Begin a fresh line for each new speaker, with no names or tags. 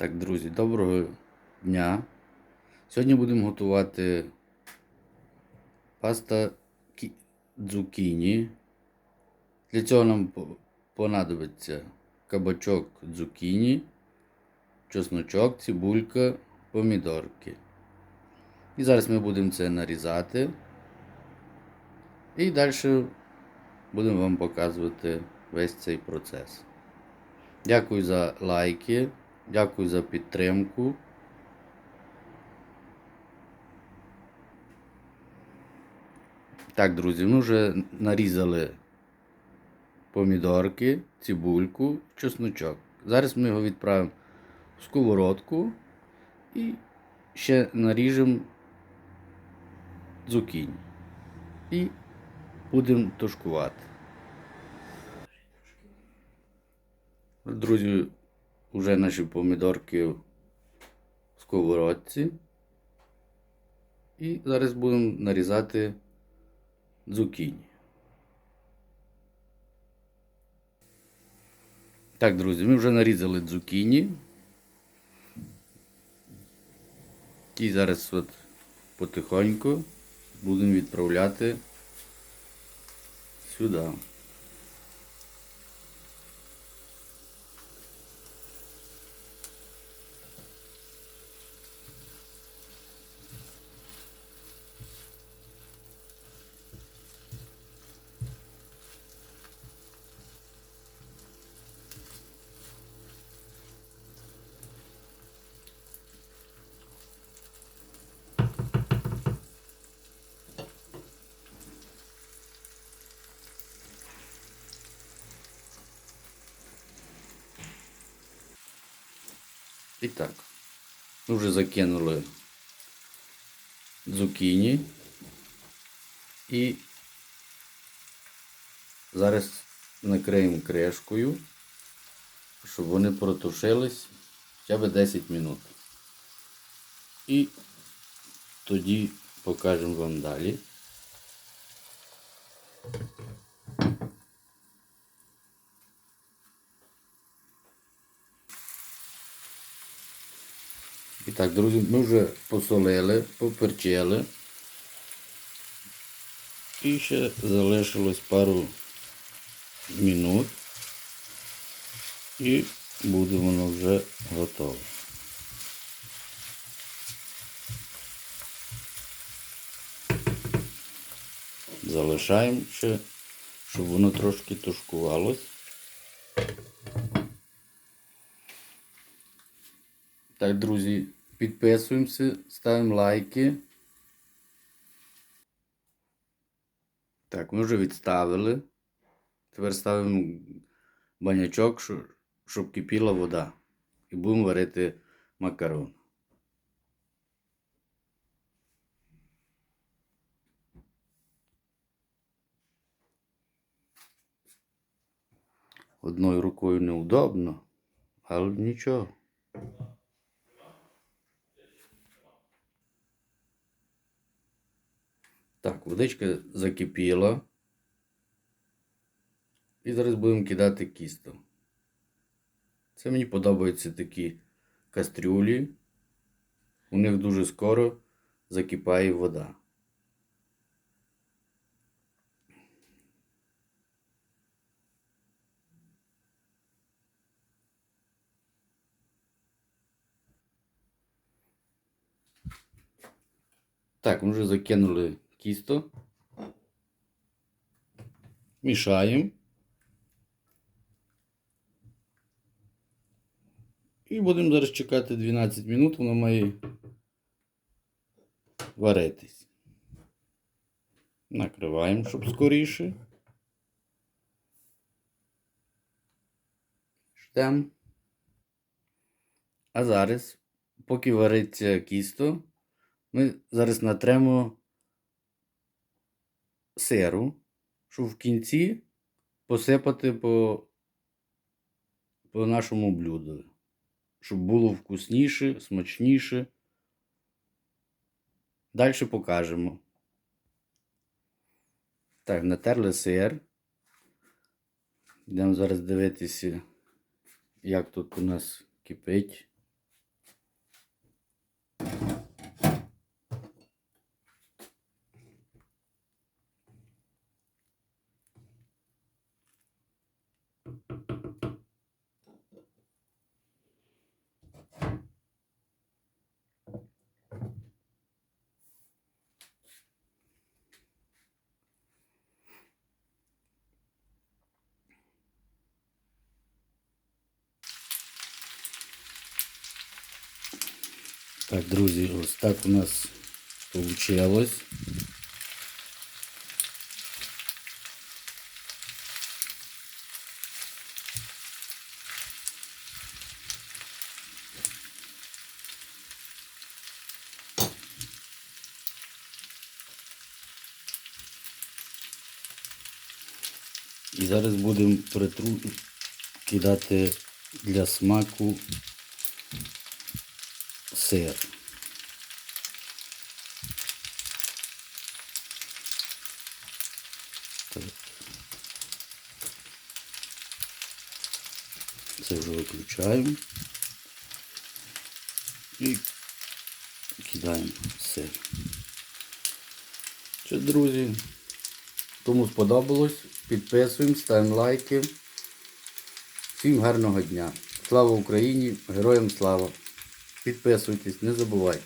Так, друзі, доброго дня. Сьогодні будемо готувати паста дзукіні. Для цього нам понадобиться кабачок дзукіні, чесночок, цибулька, помідорки. І зараз ми будемо це нарізати. І далі будемо вам показувати весь цей процес. Дякую за лайки, дякую за підтримку. Так, друзі, ми вже нарізали помідорки, цибульку, чесночок. Зараз ми його відправимо в сковородку і ще наріжемо цукінь. І будемо тушкувати. Друзі, вже наші помідорки в сковородці. І зараз будемо нарізати цукіні. Так, друзі, ми вже нарізали цукіні. І зараз от потихоньку будемо відправляти сюди. І так, ми вже закинули цукіні і зараз накриємо кришкою, щоб вони протушились хоча б 10 минут. І тоді покажемо вам далі. І так, друзі, ми вже посолили, поперчили. І ще залишилось пару минут. І буде воно вже готове. Залишаємо ще, щоб воно трошки тушкувалось. Так, друзі, підписуємося, ставимо лайки. Так, ми вже відставили. Тепер ставимо банячок, щоб кипіла вода. І будемо варити макарон. Одною рукою неудобно, але нічого. Так, водичка закипіла. І зараз будемо кидати кісто. Це мені подобаються такі кастрюлі. У них дуже скоро закипає вода. Так, ми вже закинули кісто. Мішаємо. І будемо зараз чекати 12 минут, воно має варитись. Накриваємо, щоб скоріше. Ждемо. А зараз, поки вариться кісто, ми зараз натремо сиру, щоб в кінці посипати по, по нашому блюду. Щоб було вкусніше, смачніше. Далі покажемо. Так, натерли сир. Йдемо зараз дивитися, як тут у нас кипить. Так, друзі, ось так у нас вийшло. І зараз будемо притру... кидати для смаку сир. Так. Це вже виключаємо. І кидаємо сир. Що, друзі, кому сподобалось, підписуємо, ставимо лайки. Всім гарного дня. Слава Україні! Героям слава! Підписуйтесь, не забувайте.